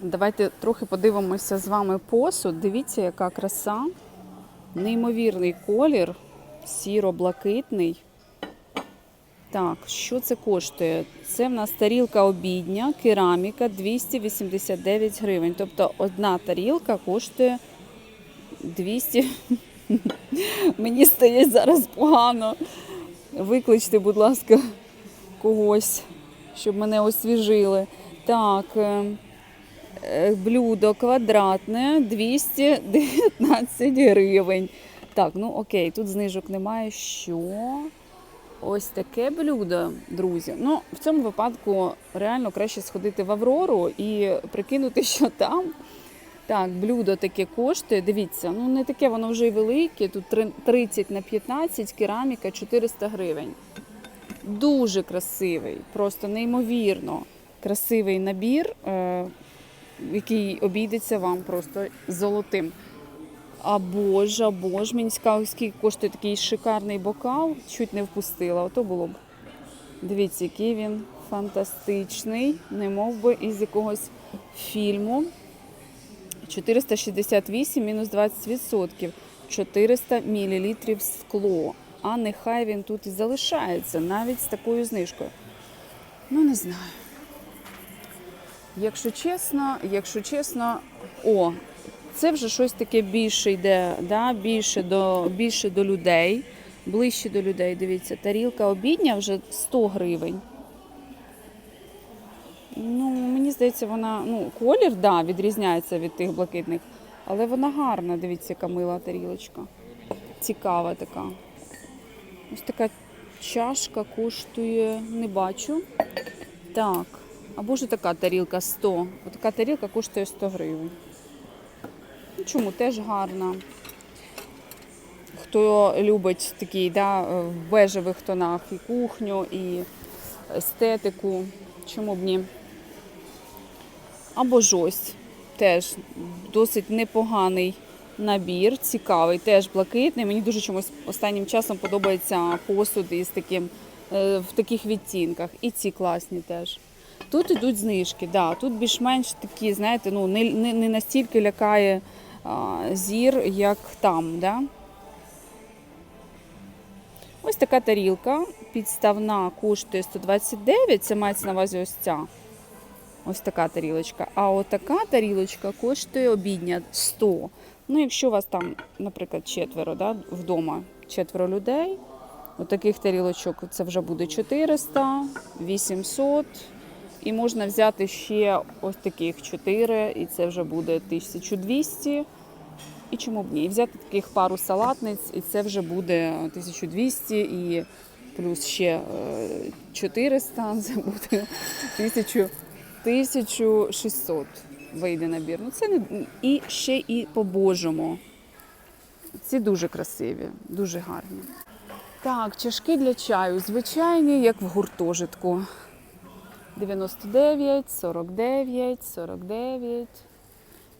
Давайте трохи подивимося з вами посуд. Дивіться, яка краса. Неймовірний колір, сіро-блакитний. Так, що це коштує? Це в нас тарілка обідня, кераміка 289 гривень. Тобто одна тарілка коштує 200. Мені стає зараз погано. Викличте, будь ласка, когось, щоб мене освіжили. Так, е, блюдо квадратне 219 гривень. Так, ну окей, тут знижок немає. Що? Ось таке блюдо, друзі. Ну, в цьому випадку реально краще сходити в Аврору і прикинути, що там. Так, блюдо таке коштує. Дивіться, ну не таке воно вже й велике. Тут 30 на 15, кераміка 400 гривень. Дуже красивий, просто неймовірно красивий набір, е, який обійдеться вам просто золотим. А боже, а боже, мені цікаво, скільки коштує такий шикарний бокал. Чуть не впустила, ото було б. Дивіться, який він фантастичний, не мов би із якогось фільму. 468 мінус 20%. 400 мл скло. А нехай він тут і залишається, навіть з такою знижкою. Ну, не знаю. Якщо чесно, якщо чесно, о, це вже щось таке більше йде, да? більше, до, більше до людей, ближче до людей. Дивіться, тарілка обідня вже 100 гривень. Ну, мені здається, вона, ну, колір, да, відрізняється від тих блакитних, але вона гарна, дивіться, яка мила тарілочка. Цікава така. Ось така чашка коштує, не бачу. Так. Або ж така тарілка 100. Отака тарілка коштує 100 гривень. Ну, чому теж гарна. Хто любить такий, да, в бежевих тонах і кухню, і естетику, чому б ні. Або ж ось теж досить непоганий набір, цікавий, теж блакитний. Мені дуже чомусь останнім часом подобається посуд із таким, е, в таких відтінках. І ці класні теж. Тут ідуть знижки, да, тут більш-менш такі, знаєте, ну, не, не, не настільки лякає а, зір, як там. Да? Ось така тарілка підставна коштує 129, це мається на увазі ось ця. Ось така тарілочка. А отака тарілочка коштує обідня 100. Ну, якщо у вас там, наприклад, четверо да, вдома, четверо людей, отаких тарілочок це вже буде 400, 800. І можна взяти ще ось таких 4, і це вже буде 1200. І чому б ні? І взяти таких пару салатниць, і це вже буде 1200, і плюс ще е, 400, це буде 1000, 1600 вийде набір. Ну це не і ще і по-божому. Ці дуже красиві, дуже гарні. Так, чашки для чаю звичайні, як в гуртожитку. 99, 49, 49.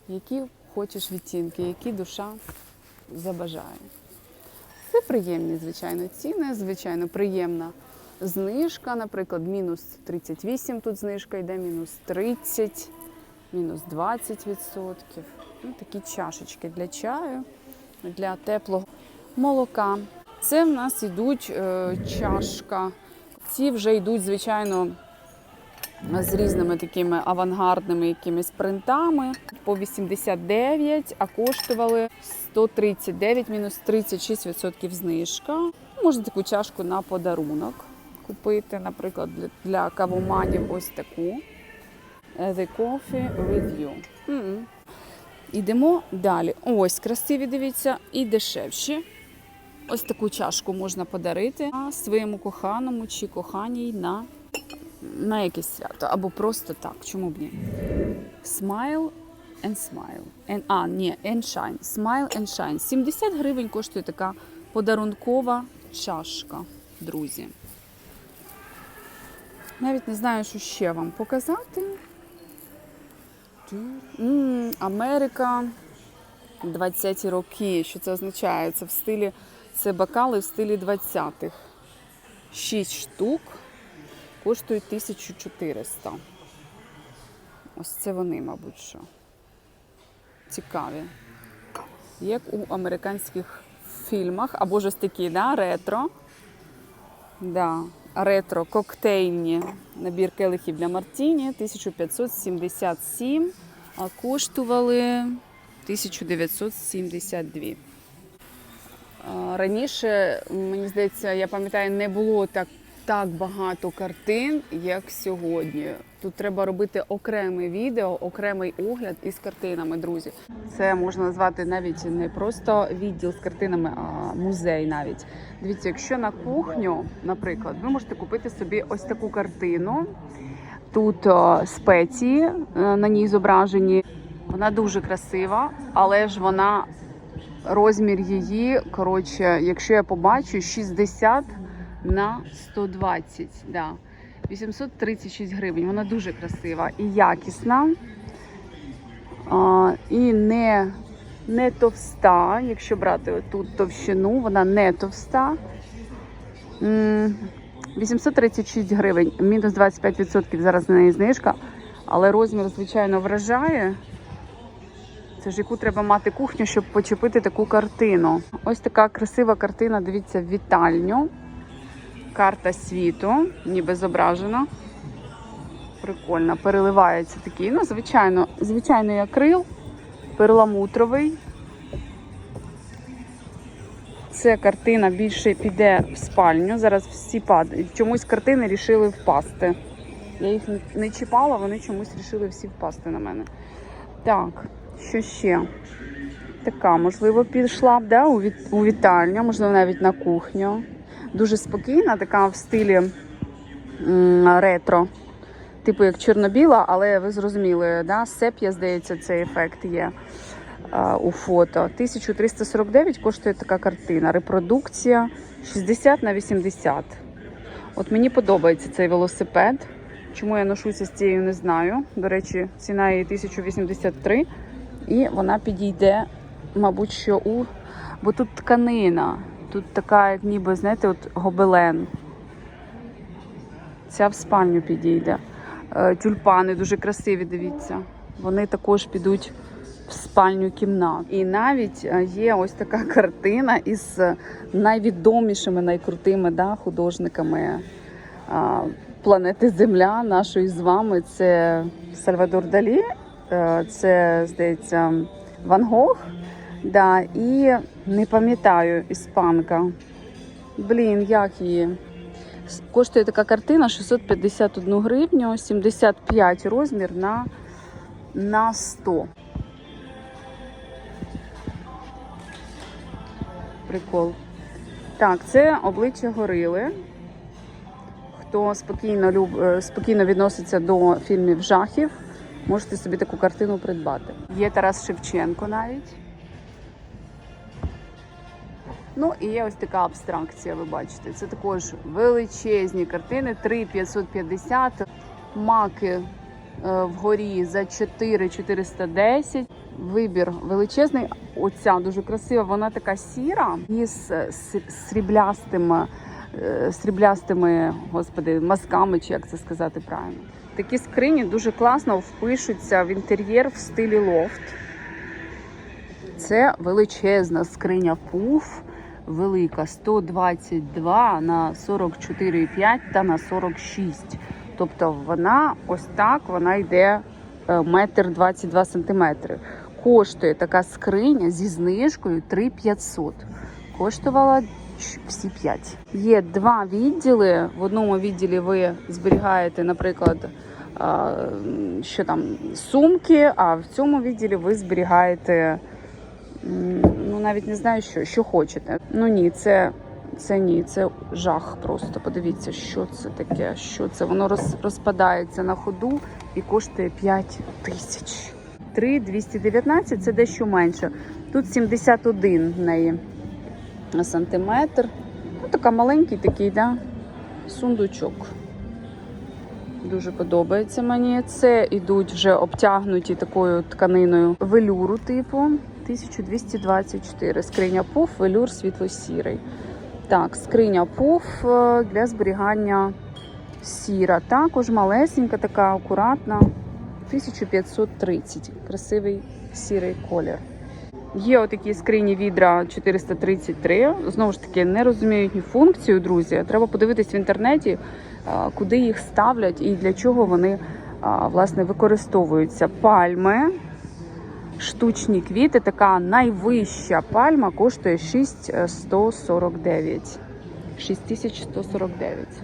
Які хочеш відтінки, які душа забажає. Це приємні, звичайно, ціни, звичайно, приємна знижка. Наприклад, мінус 38 тут знижка йде, мінус 30, мінус 20 відсотків. Ну, такі чашечки для чаю, для теплого молока. Це в нас йдуть е, чашка. Ці вже йдуть, звичайно, з різними такими авангардними якимись принтами по 89, а коштували 139, мінус 36% знижка. Можна таку чашку на подарунок купити, наприклад, для, кавоманів ось таку. Е, The Coffee with you. М-м. Ідемо далі. Ось красиві, дивіться, і дешевші. Ось таку чашку можна подарити своєму коханому чи коханій на на якесь свято або просто так, чому б ні? Smile and smile. And, а, ні, and shine. Smile and shine. 70 гривень коштує така подарункова чашка, друзі. Навіть не знаю, що ще вам показати. Америка 20-ті роки. Що це означає? Це в стилі, це бокали в стилі 20-х. 6 штук коштують 1400. Ось це вони, мабуть, що. Цікаві. Як у американських фільмах, або ж ось такі, да, ретро. Да, ретро коктейльні набір келихів для Мартіні 1577, а коштували 1972. Раніше, мені здається, я пам'ятаю, не було так, так багато картин, як сьогодні. Тут треба робити окреме відео, окремий огляд із картинами, друзі. Це можна назвати навіть не просто відділ з картинами, а музей навіть. Дивіться, якщо на кухню, наприклад, ви можете купити собі ось таку картину. Тут о, спеції е, на ній зображені. Вона дуже красива, але ж вона розмір її, коротше, якщо я побачу, 60 на 120. Да. 836 гривень. Вона дуже красива і якісна. А, і не, не товста. Якщо брати тут товщину, вона не товста. 836 гривень, мінус 25% зараз на неї знижка. Але розмір, звичайно, вражає. Це ж яку треба мати кухню, щоб почепити таку картину. Ось така красива картина, дивіться, в вітальню. Карта світу, ніби зображена. Прикольно, переливається такий. Ну, звичайно, звичайний акрил, перламутровий. Це картина більше піде в спальню. Зараз всі падають. Чомусь картини рішили впасти. Я їх не- чіпала, вони чомусь рішили всі впасти на мене. Так, що ще? Така, можливо, пішла б да, у вітальню, можливо, навіть на кухню. Дуже спокійна, така в стилі ретро. Типу як чорно-біла, але ви зрозуміли, да? сеп'я, здається, цей ефект є а, у фото. 1349 коштує така картина. Репродукція 60 на 80. От мені подобається цей велосипед. Чому я ношуся з цією, не знаю. До речі, ціна її 1083. І вона підійде, мабуть, що у. Бо тут тканина. Тут така, як ніби, знаєте, от гобелен. Ця в спальню підійде. Е, Тюльпани дуже красиві, дивіться. Вони також підуть в спальню кімнат. І навіть е, є ось така картина із е, найвідомішими, найкрутими да, художниками планети Земля, нашої з вами. Це Сальвадор Далі, е, це, здається, Ван Гог. Да, і не пам'ятаю іспанка. Блін, як її? Коштує така картина 651 гривню, 75 розмір на, на 100. Прикол. Так, це обличчя горили. Хто спокійно, люб... е, спокійно відноситься до фільмів жахів, можете собі таку картину придбати. Є Тарас Шевченко навіть. Ну і є ось така абстракція, ви бачите. Це також величезні картини, 3,550, маки е, вгорі за 4,410. Вибір величезний. Оця дуже красива, вона така сіра із сріблястими, е, сріблястими, господи, мазками, чи як це сказати правильно. Такі скрині дуже класно впишуться в інтер'єр в стилі лофт. Це величезна скриня пуф, велика 122 на 44,5 та на 46. Тобто вона ось так вона йде е, метр 22 сантиметри. Коштує така скриня зі знижкою 3500. Коштувала всі 5. Є два відділи. В одному відділі ви зберігаєте, наприклад, що там сумки, а в цьому відділі ви зберігаєте. Ну, навіть не знаю, що, що хочете. Ну ні, це, це ні, це жах просто. Подивіться, що це таке, що це. Воно роз, розпадається на ходу і коштує 5 тисяч. 3,219 це дещо менше. Тут 71 в неї сантиметр. Ну, така маленький такий, да? сундучок. Дуже подобається мені. Це ідуть вже обтягнуті такою тканиною велюру типу 1224. Скриня пуф, велюр світло-сірий. Так, скриня пуф е, для зберігання сіра. Також малесенька, така акуратна. 1530. Красивий сірий колір. Є отакі скрині відра 433. Знову ж таки, не розумію їхню функцію, друзі. Треба подивитись в інтернеті, куди їх ставлять і для чого вони власне використовуються. Пальми, штучні квіти. Така найвища пальма коштує 6149. 6149.